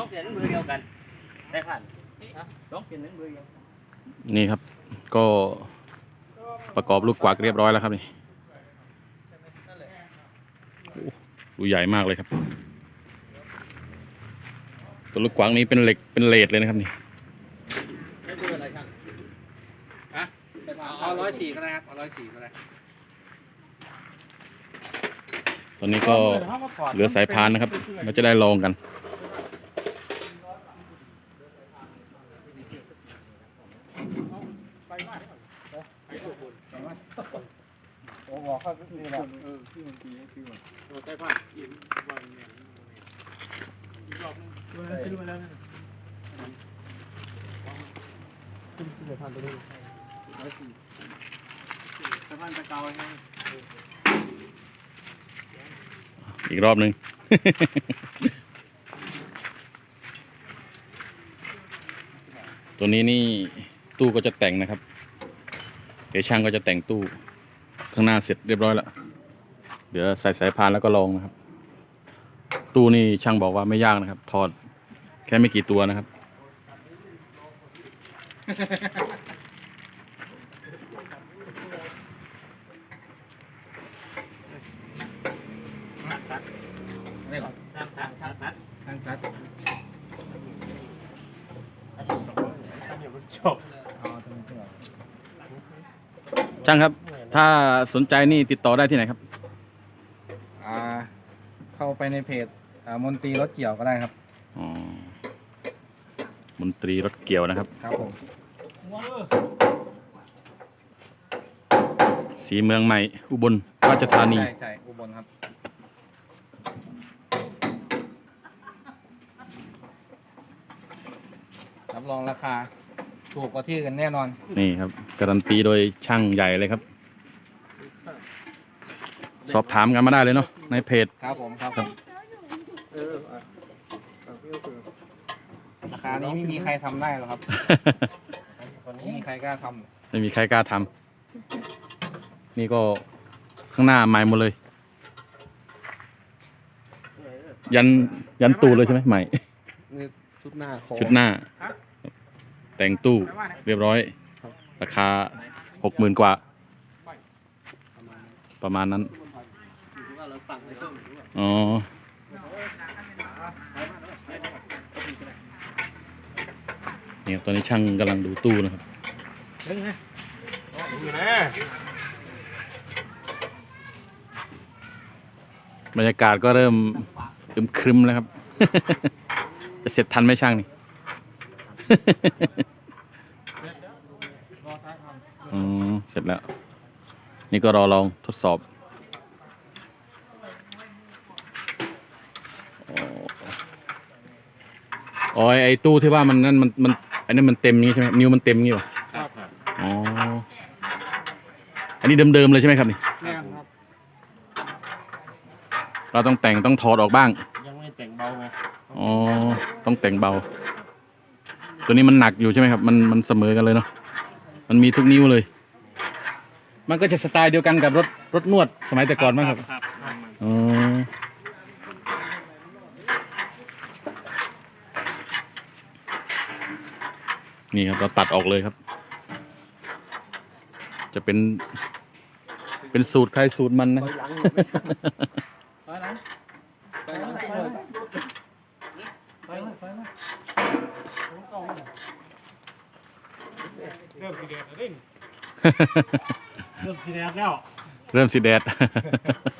ต้องเปลี่ยนมือเดียวกันได้ผ่านต้องเปลี่ยนมือเดียวนี่ครับ ก็ประกอบลูกกวักเรียบร้อยแล้วครับนี่โอ้ดูใหญ่มากเลยครับ ตัวลูกกวักนี้เป็นเหล็กเป็นเลดเลยนะครับนี่ไม่ดูอะไรช่างเอาร้อยสี่ก็ได้ครับเอาร้อยสี่ก็ได้ตอนนี้ก็เหลือสายพานนะครับ เราจะได้ลองกัน อ้บอกเขานี่แหละเออที่มันตีให้คือมันตัวใต้ผ้าอีกวันเนี่ยอีกรอบนึงขึ้นมาแล้วนะขึ้นขึ้นไปพันตัวนี้ร้อยสี่ใต้ผ้าตะเกาให้อีกรอบนึงตัวนี้นี่ตู้ก็จะแต่งนะครับ เดี๋ยวช่างก็จะแต่งตู้ ข้างหน้าเสร็จเรียบร้อยแล้ว เดี๋ยวใส่สายพานแล้วก็ลองนะครับ ตู้นี่ช่างบอกว่าไม่ยากนะครับ ถอดแค่ไม่กี่ตัวนะครับนี่หรอทางทางทางนัดทางซัดจบอ๋อตรงนี้เหรอช่างครับ ถ้าสนใจนี่ติดต่อได้ที่ไหนครับ อ่าเข้าไปในเพจอ่ามนตรีรถเกี่ยวก็ได้ครับ อ๋อมนตรีรถเกี่ยวนะครับ ครับผม สีเมืองใหม่ อุบลราชธานี ใช่ใช่อุบลครับ รับรองราคา ถูกกว่าที่อื่นแน่นอน นี่ครับ การันตีโดยช่างใหญ่เลยครับ สอบถามกันมาได้เลยเนาะในเพจ ครับผมครับผมราคานี้ไม่มีใครทำได้หรอกครับไม่มีใครกล้าทำ ไม่มีใครกล้าทำนี่ก็ข้างหน้าใหม่หมดเลย ยันยันตู้เลยใช่ไหมใหม่ นี่ชุดหน้าโค้งชุดหน้า แต่งตู้เรียบร้อยราคาหกหมื่นกว่า ประมาณนั้นว่า เราสั่งให้เพิ่มหรือเปล่าอ๋อเนี่ยตอนนี้ช่างกำลังดูตู้นะครับดึงนะอยู่นะบรรยากาศก็เริ่มครึมครึมแล้วครับ จะเสร็จทันไหมช่างนี่อืมเสร็จแล้ว นี่ก็รอลองทดสอบอ๋อ อ๋อไอไอ้ตู้ที่ว่ามันนั่นมันมันอันนี้มันเต็มงี้ใช่ไหมนิ้วมันเต็มงี้ป่ะครับอ๋ออันนี้เดิมๆเลยใช่ไหมครับนี่แน่ครับ เราต้องแต่งต้องถอดออกบ้างยังไม่แต่งเบาไงอ๋อต้องแต่งเบา ตัวนี้มันหนักอยู่ใช่ไหมครับมันมันเสมอกันเลยเนาะมันมีทุกนิ้วเลย มันก็จะสไตล์เดียวกันกับรถรถนวดสมัยแต่ก่อนมั้งครับครับอ๋อ นี่ครับเราตัดออกเลยครับ จะเป็น เป็นสูตรใครสูตรมันนะ ไปหลังไปหลังไปหลังไปหลังไปหลังเริ่มสีแดงแล้วดิเริ่มสีแดงแล้ว เริ่มสีแดดดู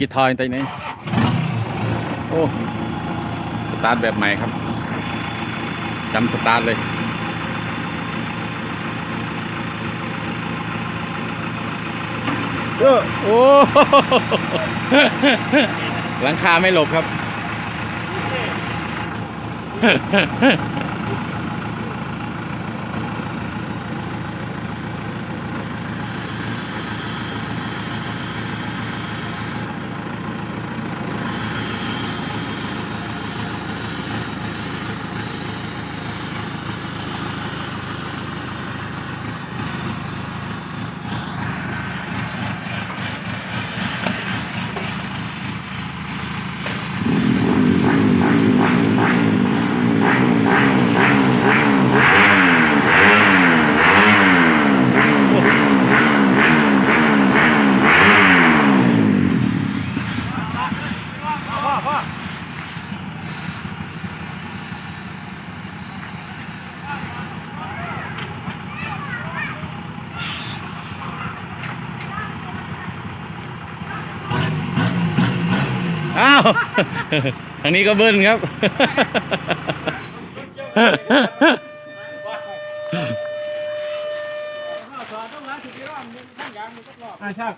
กีทอยตัวนี้โอ้สตาร์ทแบบใหม่ครับจำสตาร์ทเลยเออโอ้หลังคาไม่หลบครับ อ้าว ทางนี้ก็เบิ้ลครับ สอนต้องมาถึงที่รอบนึงข้างยางมันก็รอบอ่าใช่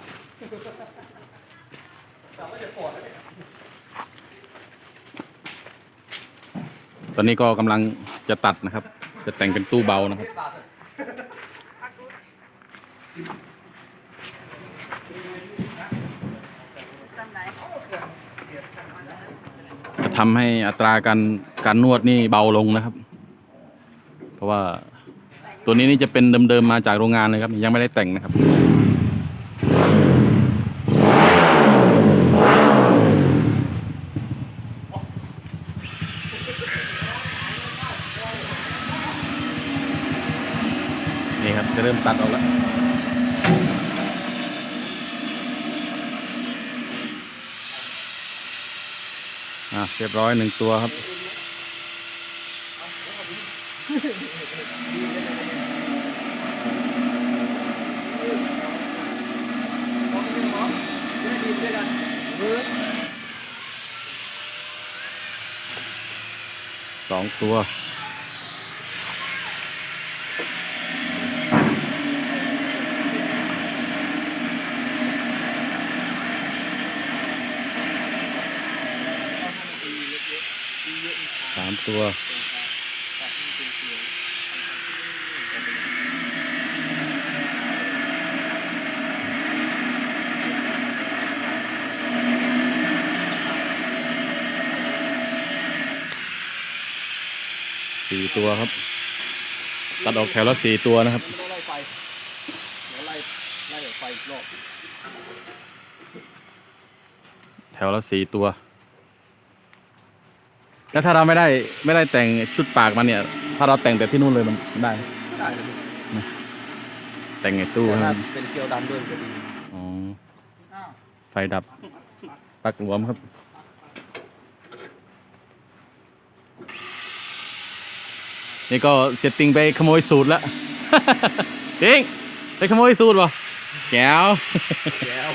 ตอนนี้ก็กำลังจะตัดนะครับ จะแต่งเป็นตู้เบานะครับ ทำให้อัตราการการนวดนี่เบาลงนะครับ เพราะว่าตัวนี้นี่จะเป็นเดิมๆมาจากโรงงานเลยครับ ยังไม่ได้แต่งนะครับนี่ครับจะเริ่มตัดออกแล้ว เรียบร้อยหนึ่งตัวครับ สองตัว ตัวสี่ตัวครับ ตัดออกแถวละสี่ตัวนะครับไล่ไฟไล่ไล่ไฟรอบแถวละสี่ตัว แล้วถ้าเราไม่ได้ไม่ได้แต่งชุดปากมันเนี่ย ถ้าเราแต่งแต่ที่นู่นเลยมันได้ ได้เลยแต่งไงตู้แต่ให้ถ้ามันเป็นเกลียวดำด้วยจะดีอ๋อไฟดับปลักหลวมครับ นี่ก็เสร็จติงไปขโมยสูตรแล้วติงไปขโมยสูตรป่ะแก้ว แล้ว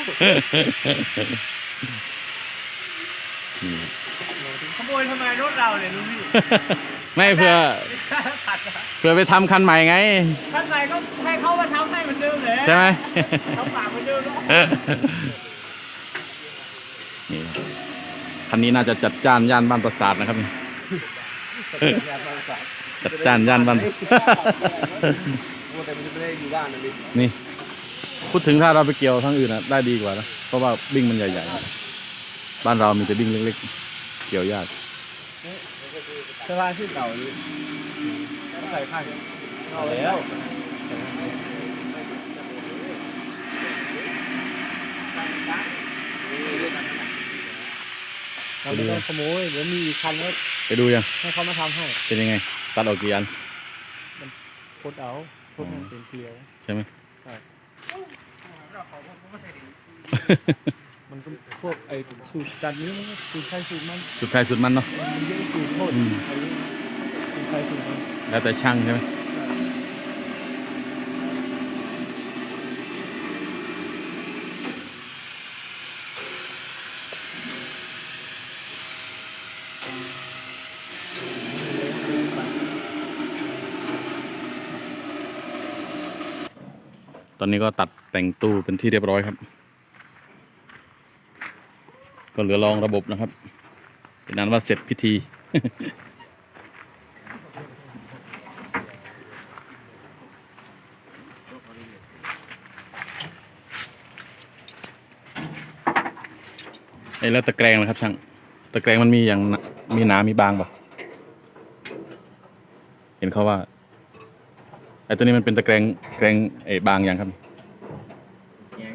นี่ข โมยทำไมรถเราเนี่ยลุงพี่ไม่เพื่อขัดอะเพื่อไปทำคันใหม่ไง ข้างในก็ให้เขามาทำให้เหมือนเดิมเลยใช่ไหม ทำปากเหมือนเดิมเนาะนี่ครับคันนี้น่าจะจัดจ้านย่านบ้านประสาทนะครับนี่งานบางสัตว์จัดจ้านย่านบ้านโอ้แต่มันจะไม่ได้อยู่บ้านนะลินี่พูดถึงถ้าเราไปเกี่ยวทั้งอื่นอะได้ดีกว่านะเพราะว่าบิ้งมันใหญ่ๆนะบ้านเรามีแต่บิ้งเล็กๆ เกี่ยวยากสภาพชื่อเก่าเลยใส่ข้างเอาแล้วเราไม่ต้องขโมยเดี๋ยวมีอีกคันแล้วไปดูยังให้เขามาทำให้ เป็นยังไง ตัดออกกี่อันพดเอาพดให้เป็นเกลียว ใช่ไหมันก็พวกไอ้สูตรจัดนี้สูตรไข่สูตรมันสุดใครสุดมันเนาะ มันเยอะสูตรโทษไข่สูตรใครสูตรมัน แล้วแต่ช่างใช่ไหมตอนนี้ก็ตัดแต่งตู้เป็นที่เรียบร้อยครับ ก็เหลือรองระบบนะครับ เป็นนั้นว่าเสร็จพิธีเอ้แล้วตะแกรงนะครับช่าง ตะแกรงมันมีอย่างมีหนามีบางปะเห็นเขาว่าไอ้ตัวนี้มันเป็นตะแกรงแกรงไอ้บางอย่างครับ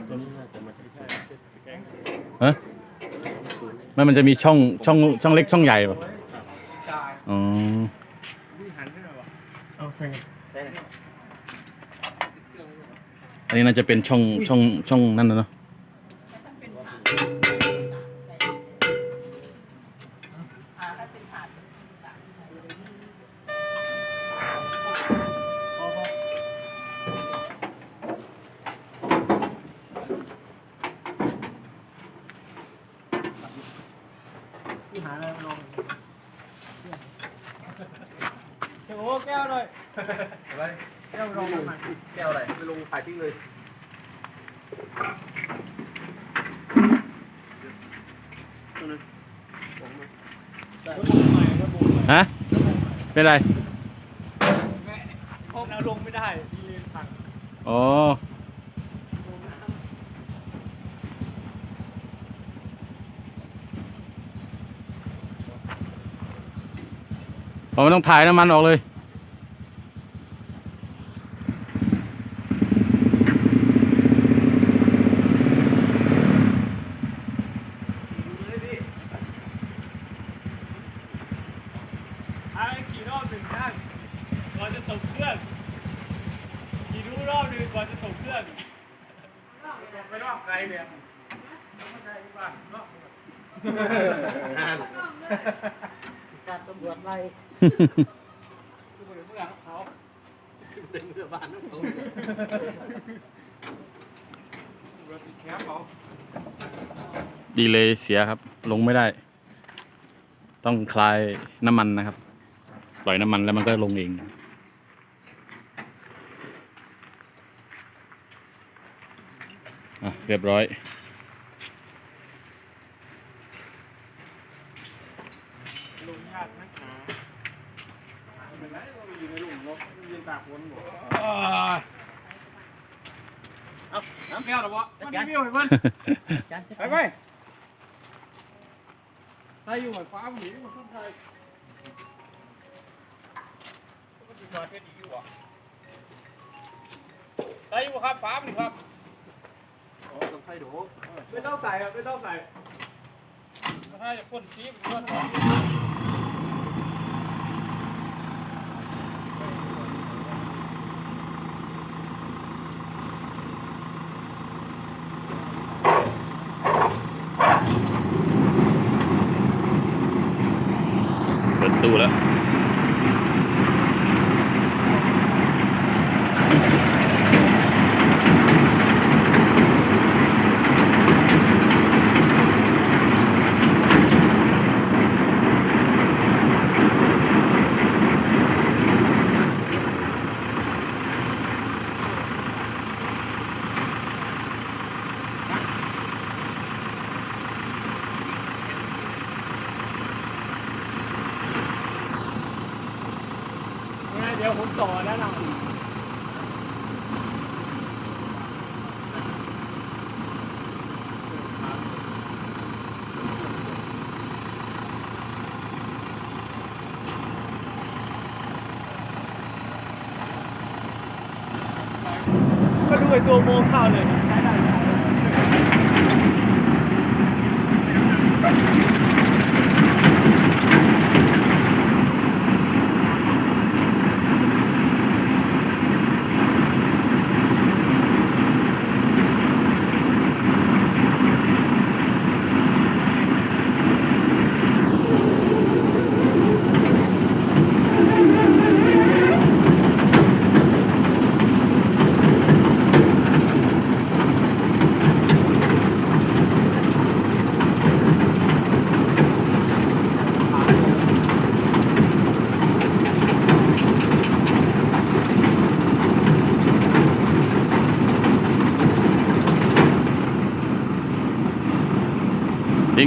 ตัวนี้น่าจะมาที่ใช่ ฮะ มันมันจะมีช่องช่องช่องเล็กช่องใหญ่ปะอ๋อเอาใส่อันนี้น่าจะเป็นช่องช่องช่องนั่นนะเนาะ ฮะ เป็นไรห้องน้ำลงไม่ได้มีถังอ๋อผมไม่ต้องถ่ายน้ำมันออกเลย ไอ้ขี่รอบหนึ่งนั่ง ก่อนจะตกเครื่องขี่รู้รอบหนึ่งก่อนจะตกเครื่อง ไปรอบไกลเนี่ยการตำรวจไล่คือเมื่อเขาเดินเมื่อบ้านเขารถติดแคปเขาดีเลยเสียครับ ลงไม่ได้ ต้องคลายน้ำมันนะครับ ปล่อยน้ำมันแล้วมันก็ลงเอง อะเรียบร้อย ลงยากนักหนาเป็นไรเราอยู่ในหลุมรถยืนตากฝนบ่เอาน้ำแก้วหรอวะมันมีวิวเห็นมันไปไปใครอยู่หมายฟ้าหนีมาขึ้นไทยก็ติดมาเทศอีกอยู่วะใส่อยู่ครับฟ้าหนิครับ องใส่ดูไม่ต้องใส่ครับไม่ต้องใส่ถ้าจะพ่นสีมันเพื่น ดี๋ยวผมต่อแล้วนะก็ดูไอตัวโมเข้าเลยนะ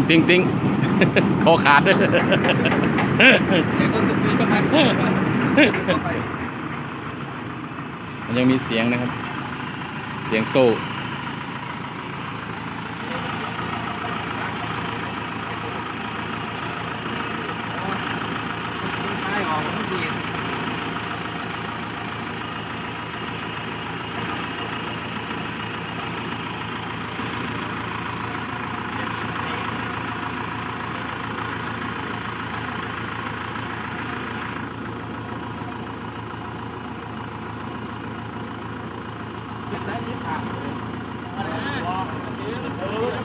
ติ้งติ้งติ้งคอขาดไอ้คนตะกุยประมาณมันยังมีเสียงนะครับ เสียงโซ่ ใช่ออกมันดี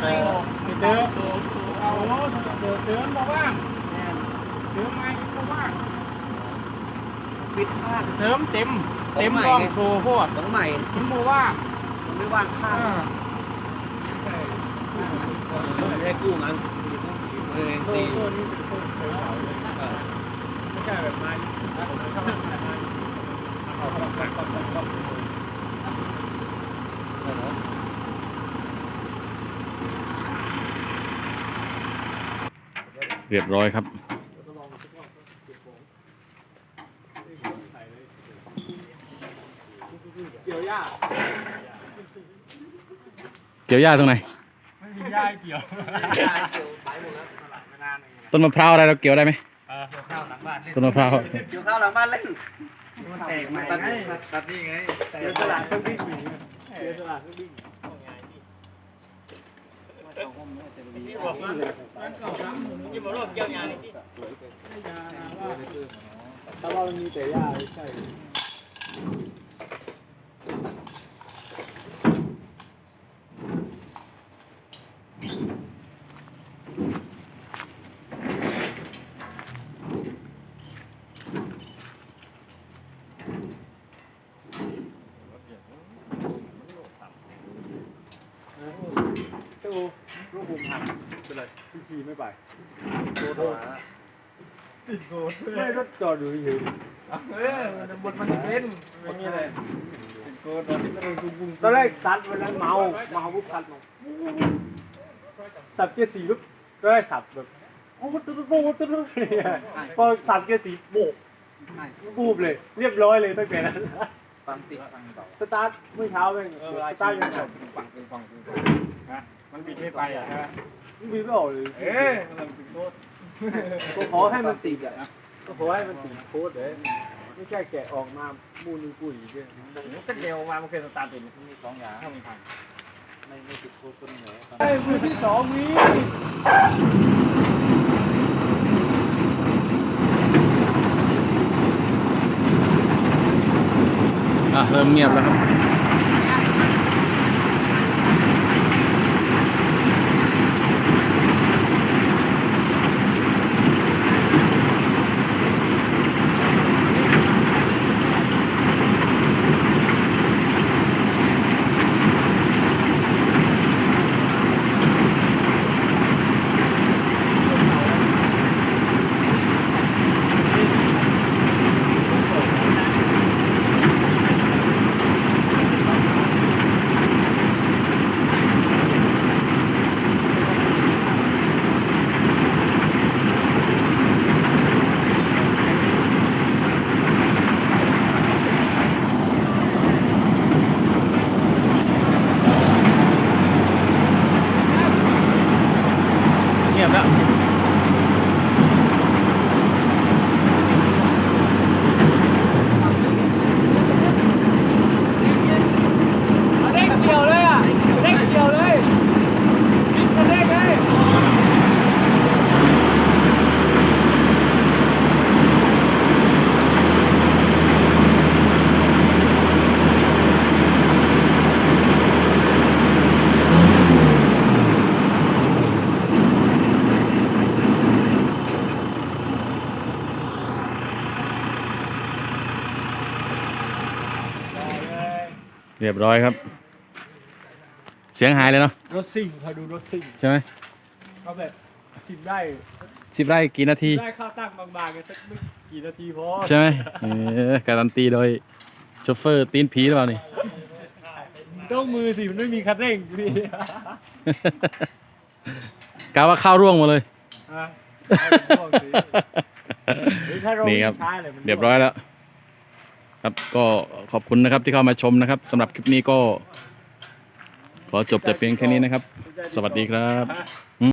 เดิมเอาเดิมเดิมบอกว่าเดิมไม่บอกว่าปิดข้างเติมเต็ม เต็มกล้องโชว์โคตรต้องใหม่ผมบอกว่ามันไม่ว่างข้างไม่ได้กู้งั้นเออโชตีว์โคตรนี่เป็นโคตรสวยเอาเลยไม่ใช่แบบมาเอาเข้ามาก่อนก่อนก่อน เรียบร้อยครับ เกี่ยวหญ้าเกี่ยวหญ้าตรงไหน ไม่มีหญ้าให้เกี่ยวไปหมดแล้วไม่นานเองต้นมะพร้าวอะไรเราเกี่ยวได้ไหมเออเกี่ยวข้าวหลังบ้านเล่นต้นมะพร้าวเกี่ยวข้าวหลังบ้านเล่นมันแตกใหม่ตัดไงตัดนี่ไงเดี๋ยวตลาดเครื่องวิ่งหนีเดี๋ยวตลาดเครื่องวิ่งที่ บอกว่ามันเก่าซ้ำที่บอกว่าเกี่ยวยที่ถ้าว่ามันมีแต่ยาใช่ ตู้ลูกบุมหักไปเลย พี่ขี่ไม่ไปโดนติดโกดไม่รถจอดอยู่อยู่เออบทมันเป็นไม่มีอะไรติดโกดตอนนี้ก็โดนบุ้งบุ้งตอนแรกซัดวันนั้นเมาเมาปุ๊บซัดลงสับเกียร์สี่ปุ๊บก็ได้สับแบบโอ้โหตุ๊ดตุ๊ดตุ๊ดตุ๊ดตุ๊ดเนี่ยพอสับเกียร์สี่โบกบูบเลย เรียบร้อยเลยตั้งแต่นั้นฟังติดฟังเบาสตาร์ทเมื่อเช้าเองสตาร์ทยังไงฟังเป็นฟังเป็น มันบิดไม่ไปอะใช่ไหมบินไม่ออกเลยเอ๊ะมันเป็นโทษก็ขอให้มันติดอะก็ขอให้มันติดโค้ดเลยไม่ใช่แกะออกมามูนึงกุยเพื่อนก็เดียวมามันเคยสตาร์ทเป็นมีสองอย่างถ้ามันพังไม่ไม่ติดโทษต้นไหนไอ้มือที่สองมีอะเริ่มเงียบแล้วครับ เงียบแล้ว เด้งเกี่ยวเลยอะเด้งเกี่ยวเลยบิดกระเด้งเลย เรียบร้อยครับ เสียงหายเลยเนาะรถซิ่งพาดูรถซิ่งใช่ไหมเขาแบบสิบได้สิบไร่กี่นาที ได้ข้าวตั้งบางๆกันสักไม่กี่นาทีพอใช่ไหมเออการันตีโดยโชเฟอร์ตีนผีหรือเปล่านี่ต้องมือสิมันไม่มีคันเร่งพี่กาว่าข้าวร่วงหมาเลย อะเอาเป็นพวกสิหรือถ้าเรานี่ครับไม่ช้าเลยมันเรียบร้อยแล้ว ครับก็ขอบคุณนะครับที่เข้ามาชมนะครับสำหรับคลิปนี้ก็ ขอจบแต่เพียงแค่นี้นะครับ สวัสดีครับ